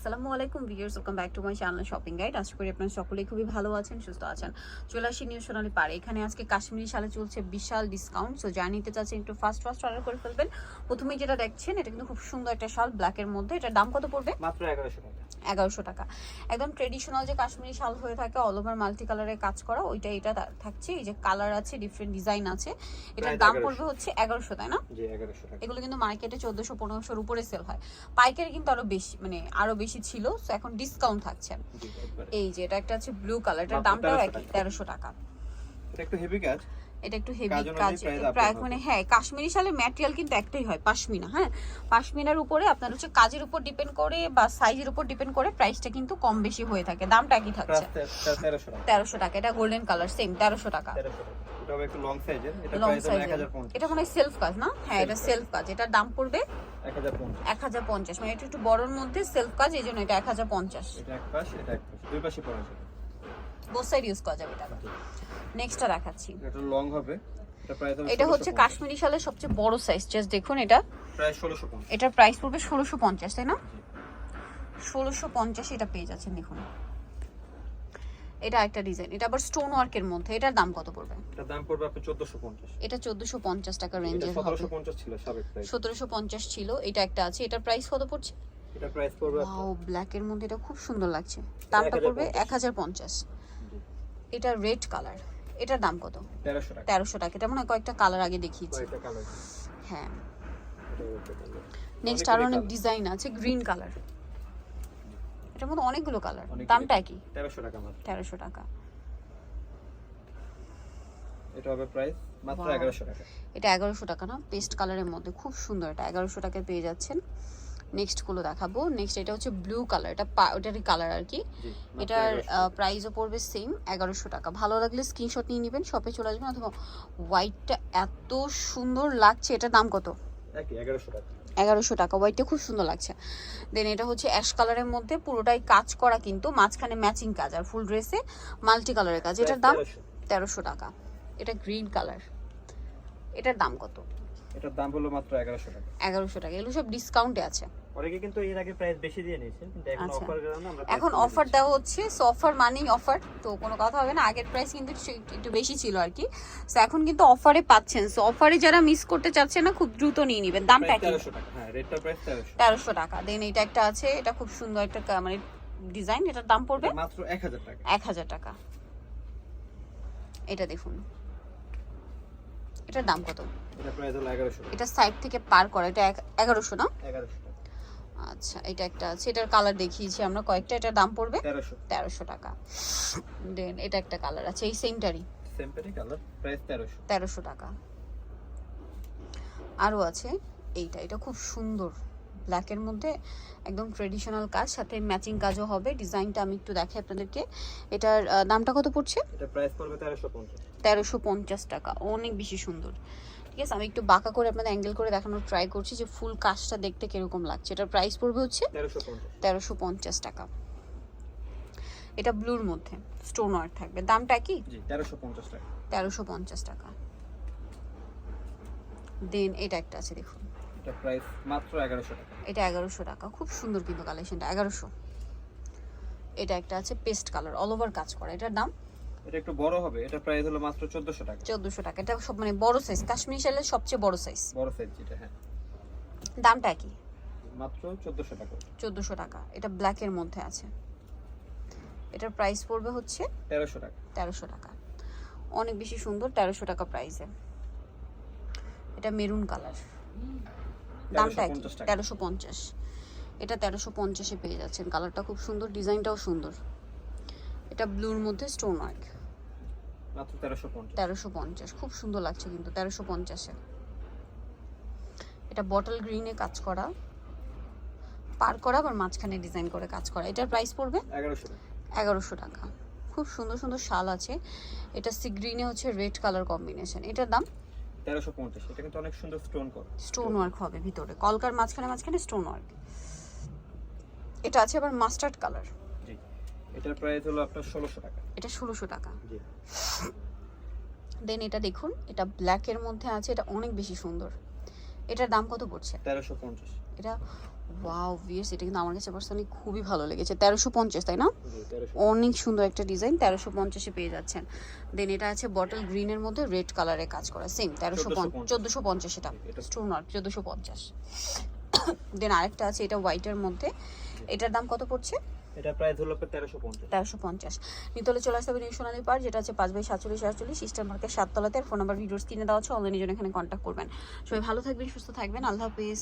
আসসালামু আলাইকুম viewers welcome back to my channel shopping guide. আশা করি আপনারা সকলেই খুবই ভালো আছেন সুস্থ আছেন। চলে আসি নিউ সোনালি পারে এখানে আজকে কাশ্মীরি শালে চলছে বিশাল ডিসকাউন্ট সো যা নিতে চাচ্ছেন একটু ফার্স্ট ফার্স্ট অর্ডার করে ফেলবেন। প্রথমেই যেটা দেখছেন এটা কিন্তু খুব সুন্দর একটা শাল ব্ল্যাকের মধ্যে। এটার দাম কত পড়বে? মাত্র এগারোশো টাকা। এগারোশো টাকা। একদম ট্রেডিশনাল যে কাশ্মীরি শাল হয়ে থাকে অল ওভার মাল্টি কালারের কাজ করা ওইটা এটা থাকছে। এই যে কালার আছে ডিফারেন্ট ডিজাইন আছে। এটার দাম পড়বে হচ্ছে এগারোশো তাই না? এগুলো কিন্তু মার্কেটে চোদ্দশো পনেরোশোর উপরে সেল হয়। পাইকারি কিন্তু আরও বেশি মানে আরও বেশি ছিল তো এখন ডিসকাউন্ট থাকছে। এই যে এটা একটা আছে ব্লু কালার এটার দামটাও একই। তেরোশো টাকা। এটা একটু হেভি কাজ। এটা একটু হেভি কাজ প্রায় মানে হ্যাঁ কাশ্মীরি শালের ম্যাটেরিয়াল কিন্তু একটাই হয় পাশমিনা হ্যাঁ? পাশমিনার উপরে আপনার হচ্ছে কাজের উপর ডিপেন্ড করে বা সাইজের উপর ডিপেন্ড করে প্রাইসটা কিন্তু কম বেশি হয়ে থাকে। দামটা একই থাকছে। তেরোশো টাকা। এটা গোল্ডেন কালার সেম তেরোশো টাকা। এটা হবে একটু লং সাইজের এটা প্রাইস হবে এক সাইজের হাজার পঞ্চাশ। এটা মানে সেলফ কাজ না? হ্যাঁ এটা সেলফ কাজ। এটার দাম পড়বে এক হাজার পঞ্চাশ। এক হাজার পঞ্চাশ। মানে এটা একটু বড়র মধ্যে সেলফ কাজ এই জন্য এটা এক হাজার পঞ্চাশ। এটা এক পাশ এটা এক পাশ। দুই পাশে পড়া যাবে। বোথ সাইড ইউজ করা যাবে এটা। নেক্সটটা দেখাচ্ছি। এটা লং হবে। এটা এটা হচ্ছে কাশ্মীরি শালের সবচেয়ে বড় সাইজ জাস্ট দেখুন এটা। প্রায় ষোলোশো পঞ্চাশ। এটার প্রাইস পড়বে ষোলোশো পঞ্চাশ তাই না? ষোলোশো পঞ্চাশ এটা পেয়ে যাচ্ছেন দেখুন। এটা একটা ডিজাইন এটা আবার স্টোন ওয়ার্কের মধ্যে এটার দাম কত পড়বে? এটার দাম পড়বে চোদ্দশো পঞ্চাশ। এটা চোদ্দশো পঞ্চাশ টাকা এটা রেঞ্জের হবে। সতেরোশো পঞ্চাশ ছিল সাবেক প্রাইস সতেরোশো পঞ্চাশ ছিল এটা একটা আছে এটার প্রাইস কত পড়ছে? এটা প্রাইস পড়বে ওয়াও ব্ল্যাকের মধ্যে এটা খুব সুন্দর লাগছে। দামটা পড়বে এক হাজার পঞ্চাশ। এটা রেড কালার এটার দাম কত? তেরোশো টাকা। তেরোশো টাকা এটা মনে হয় কয়েকটা কালার আগে দেখিয়েছি। কয়েকটা কালার হ্যাঁ। এটা। নেক্সট আরও অনেক ডিজাইন আছে গ্রিন কালার এটার মধ্যে অনেকগুলো কালার। দামটা কি? তেরোশো টাকা মাত্র। তেরোশো টাকা। এটা হবে প্রাইস মাত্র টাকা। এটা এগারোশো টাকা না? পেস্ট কালারের মধ্যে। খুব সুন্দর এটা। এগারোশো টাকায় পেয়ে যাচ্ছেন। নেক্সটগুলো দেখাবো। নেক্সট এটা হচ্ছে ব্লু কালার এটা ওটারই কালার আর কি। এটার 1100 প্রাইসও পড়বে সেম এগারোশো টাকা। ভালো লাগলে স্ক্রিনশট নিয়ে নেবেন শপে চলে আসবেন অথবা হোয়াইটটা এত সুন্দর লাগছে। এটার দাম কত? একই এগারোশো টাকা। এগারোশো টাকা। হোয়াইটটা খুব সুন্দর লাগছে। দেন এটা হচ্ছে অ্যাশ কালারের মধ্যে পুরোটাই কাজ করা কিন্তু মাঝখানে ম্যাচিং কাজ। আর ফুল ড্রেসে মাল্টি কালারের কাজ। এটার দাম তেরোশো। টাকা। এটা গ্রিন কালার এটার দাম কত? এটার দাম হলো মাত্র এগারোশো টাকা। এগারোশো টাকা। এগুলো সব ডিসকাউন্টে আছে। অনেকে কিন্তু এর আগে প্রাইস বেশি দিয়ে নিয়েছে কিন্তু এখন আচ্ছা। অফার কারণে আমরা এখন অফার দেওয়া হচ্ছে সো অফার মানেই অফার তো কোনো কথা হবে না। আগের প্রাইস কিন্তু একটু- বেশি ছিল আর কি। সো এখন কিন্তু অফারে পাচ্ছেন। সো অফারে যারা মিস করতে চাচ্ছেন না খুব দ্রুত নিয়ে নেবেন। দামটা কি তেরোশো টাকা। হ্যাঁ রেটটা প্রাইস তেরোশো। তেরোশো টাকা। দেন এটা একটা আছে এটা খুব সুন্দর একটা মানে ডিজাইন এটার দাম পড়বে মাত্র এক হাজার টাকা। এক হাজার টাকা। এটা দেখুন। এটার দাম কত? এটা প্রাইস হলো এগারোশো টাকা। এটা সাইড থেকে পার করা এটা এক- এগারোশো না? এগারোশো টাকা। আচ্ছা এটা একটা আছে এটার কালার দেখিয়েছি আমরা কয়েকটা এটার দাম পড়বে? তেরোশো। টাকা। দেন এটা একটা কালার আছে এই সেমটারই সেম্পারি কালার প্রাইস তেরোশো। তেরোশো টাকা। আরও আছে এইটা এটা খুব সুন্দর। ব্ল্যাকের মধ্যে একদম ট্রেডিশনাল কাজ সাথে ম্যাচিং কাজও হবে। ডিজাইনটা আমি একটু দেখাই আপনাদেরকে। এটার দামটা কত পড়ছে? এটা প্রাইস পড়বে তেরোশো পঞ্চাশ টাকা অনেক বেশি সুন্দর। আছে আমি একটু বাঁকা করে আপনাদের অ্যাঙ্গেল করে দেখানোর ট্রাই করছি যে ফুল কাজটা দেখতে কীরকম লাগছে। এটার প্রাইস পড়বে হচ্ছে তেরোশো পঞ্চাশ। টাকা। এটা ব্লুর মধ্যে স্টোন ওয়ার্ক থাকবে। দামটা কি? তেরোশো পঞ্চাশ টাকা। তেরোশো পঞ্চাশ টাকা। দেন এটা একটা আছে দেখুন। এটা প্রাইস মাত্র টাকা। এটা এগারোশো টাকা। খুব সুন্দর কিন্তু কালেকশনটা এগারোশো। এটা একটা আছে পেস্ট কালার অল ওভার কাজ করা। এটার দাম এটা একটু বড় হবে এটা প্রাইস হলো মাত্র চোদ্দশো টাকা। চোদ্দোশো টাকা এটা সব মানে বড় সাইজ কাশ্মীরি শালের সবচেয়ে বড় সাইজ বড় সাইজ যেটা হ্যাঁ। দামটা কি? মাত্র চোদ্দশো টাকা। চোদ্দোশো টাকা এটা ব্ল্যাকের মধ্যে আছে। এটার প্রাইস পড়বে হচ্ছে তেরোশো টাকা। তেরোশো টাকা। অনেক বেশি সুন্দর তেরোশো টাকা প্রাইসে এটা মেরুন কালার। দামটা কি? 1350 তেরোশো পঞ্চাশ। এটা তেরোশো পঞ্চাশে পেয়ে যাচ্ছেন। কালারটা খুব সুন্দর ডিজাইনটাও সুন্দর। এটা ব্লুর মধ্যে স্টোন ওয়ার্ক। তেরোশো পঞ্চাশ। খুব সুন্দর লাগছে কিন্তু তেরোশো পঞ্চাশে। এটা বটল গ্রিনে কাজ করা। পার করা আবার মাঝখানে ডিজাইন করে কাজ করা। এটার প্রাইস পড়বে? এগারোশো টাকা। খুব সুন্দর সুন্দর শাল আছে। এটা সি গ্রিনে হচ্ছে রেড কালার কম্বিনেশন। এটার দাম? তেরোশো পঞ্চাশ। এটা কিন্তু অনেক সুন্দর স্টোন স্টোন ওয়ার্ক হবে ভিতরে। কলকার মাঝখানে মাঝখানে স্টোন ওয়ার্ক। এটা আছে আবার মাস্টার্ড কালার। এটার প্রাইস হলো আপনার ষোলোশো টাকা। এটা ষোলোশো টাকা। জি। দেন এটা দেখুন এটা ব্ল্যাকের মধ্যে আছে এটা অনেক বেশি সুন্দর। এটার দাম কত পড়ছে? তেরোশো পঞ্চাশ। এটা ওয়াও ভিএস এটা কিন্তু আমার কাছে পার্সোনালি খুবই ভালো লেগেছে। তেরোশো পঞ্চাশ তাই না? অনেক সুন্দর একটা ডিজাইন তেরোশো পঞ্চাশে পেয়ে যাচ্ছেন। দেন এটা আছে বটল গ্রিনের মধ্যে রেড কালারে কাজ করা সেম তেরোশো 1450 চোদ্দোশো পঞ্চাশ। এটা। এটা স্টোন চোদ্দোশো পঞ্চাশ। দেন আরেকটা আছে এটা হোয়াইটের মধ্যে। এটার দাম কত পড়ছে? তেরোশো পঞ্চাশ। নিতলে চলে যেটা আছে পাঁচ বাই সাতচল্লিশ সাততলাতে। ফোন নাম্বার ভিডিওর কিনে দেওয়া হচ্ছে অনলাইনে জন্য এখানে কন্ট্যাক্ট করবেন। সবাই ভালো থাকবেন, সুস্থ থাকবেন। আল্লাহ হাফিজ।